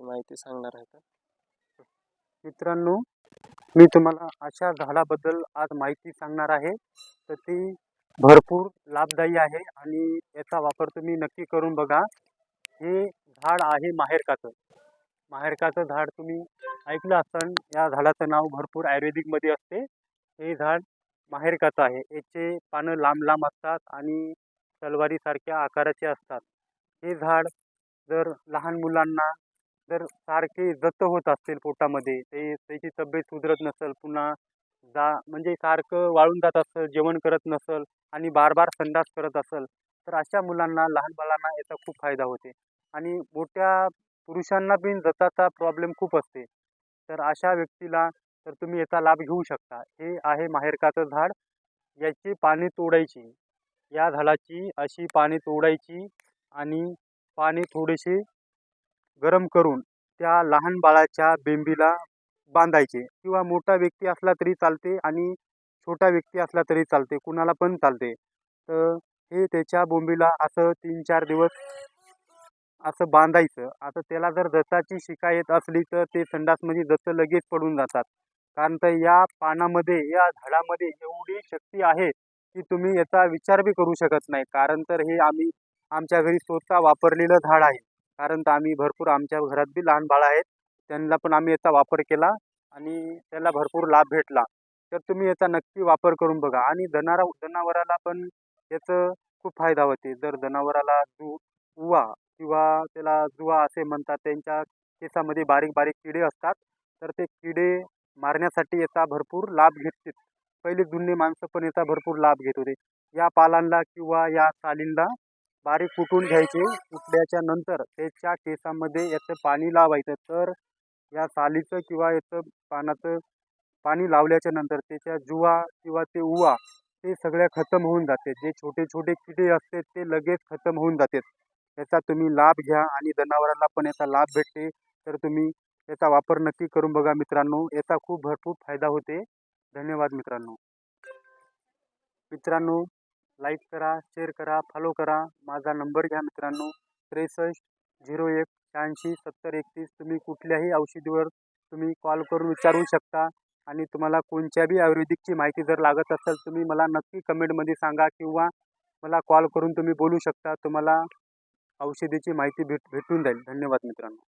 त्याची माहिती सांगणार आहे मित्रांनो मी तुम्हाला अशा झाडाबद्दल आज माहिती सांगणार आहे. तर ती भरपूर लाभदायी आहे आणि याचा वापर तुम्ही नक्की करून बघा. हे झाड आहे माहेरकाचं. माहेरकाचं झाड तुम्ही ऐकलं असन या झाडाचं नाव भरपूर आयुर्वेदिकमध्ये असते. हे झाड माहेरकाचं आहे. याचे पानं लांब लांब असतात आणि तलवारीसारख्या आकाराचे असतात. हे झाड जर लहान मुलांना जर सारखे जत होत असतील पोटामध्ये ते त्याची तब्येत सुधरत नसेल पुन्हा जा म्हणजे सारखं वाळून जात असेल जेवण करत नसेल आणि बार बार संडास करत असेल तर अशा मुलांना लहान बाळांना याचा खूप फायदा होते. आणि मोठ्या पुरुषांना पण जताचा प्रॉब्लेम खूप असते. तर अशा व्यक्तीला तर तुम्ही याचा लाभ घेऊ शकता. हे आहे माहेरकाचं झाड. याची पाने तोडायची. या झाडाची अशी पाने तोडायची आणि पाने थोडेसे गरम करून त्या लहान बाळाच्या बेंबीला बांधायचे. किंवा मोठा व्यक्ती असला तरी चालते आणि छोटा व्यक्ती असला तरी चालते. कुणाला पण चालते. तर हे त्याच्या बोंबीला असं तीन चार दिवस असं बांधायचं. आता त्याला जर जसाची शिका येत असली तर ते संडासमध्ये जसं लगेच पडून जातात. कारण तर या पानामध्ये या झाडामध्ये एवढी शक्ती आहे की तुम्ही याचा विचार बी करू शकत नाही. कारण तर हे आम्ही आमच्या घरी स्वतः वापरलेलं झाड आहे. कारण तर आम्ही भरपूर आमच्या घरात बी लहान बाळ आहेत. त्यांना पण आम्ही याचा वापर केला आणि त्याला भरपूर लाभ भेटला. तर तुम्ही याचा नक्की वापर करून बघा. आणि जनारा जनावराला पण याचं खूप फायदा होते. जर जनावराला जू उवा किंवा त्याला जुवा असे म्हणतात त्यांच्या केसामध्ये बारीक बारीक किडे असतात तर ते किडे मारण्यासाठी याचा भरपूर लाभ घेतात पहिले जुने माणसं पण याचा भरपूर लाभ घेत होते. या पालांना किंवा या सालींना बारीक कुटून घ्यायचे. कुटल्याच्या नंतर त्याच्या केसामध्ये याचं पाणी लावायचं. तर या सालीचं किंवा याचं पानाचं पाणी लावल्याच्या नंतर त्याच्या जुवा किंवा ते उवा ते सगळ्या खतम होऊन जाते. जे छोटे छोटे किडे असते ते लगेच खतम होऊन जातात याचा तुम्ही लाभ घ्या आणि जनावरांना पण याचा लाभ भेटते. तर तुम्ही याचा वापर नक्की करून बघा मित्रांनो. याचा खूप भरपूर फायदा होते. धन्यवाद मित्रांनो. मित्रांनो लाईक करा शेअर करा फॉलो करा. माझा नंबर घ्या मित्रांनो. त्रेसष्ट झिरो एक शहाऐंशी सत्तर एकतीस. तुम्ही कुठल्याही औषधीवर तुम्ही कॉल करून विचारू शकता आणि तुम्हाला कोणत्या बी आयुर्वेदिकची माहिती जर लागत असेल तुम्ही मला नक्की कमेंटमध्ये सांगा किंवा मला कॉल करून तुम्ही बोलू शकता. तुम्हाला औषधीची माहिती भेट भेटून जाईल. धन्यवाद मित्रांनो.